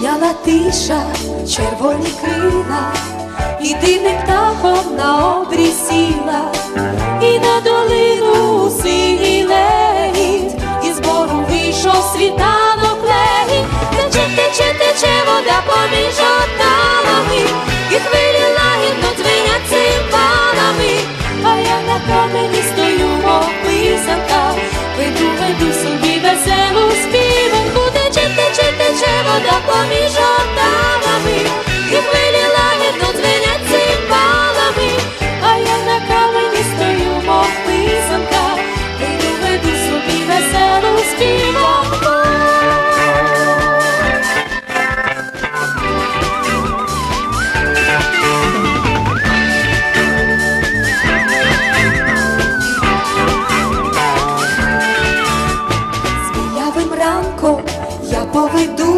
Зайняла тиша, червоні крила, і дивним птахом на обрі сіла, і на долину синій легіт, і збору вийшов світанок легіт, тече, тече, тече вода поміж оталами, і хвилі лагідно дзвенять панами. а я на камені стою, мов povo é.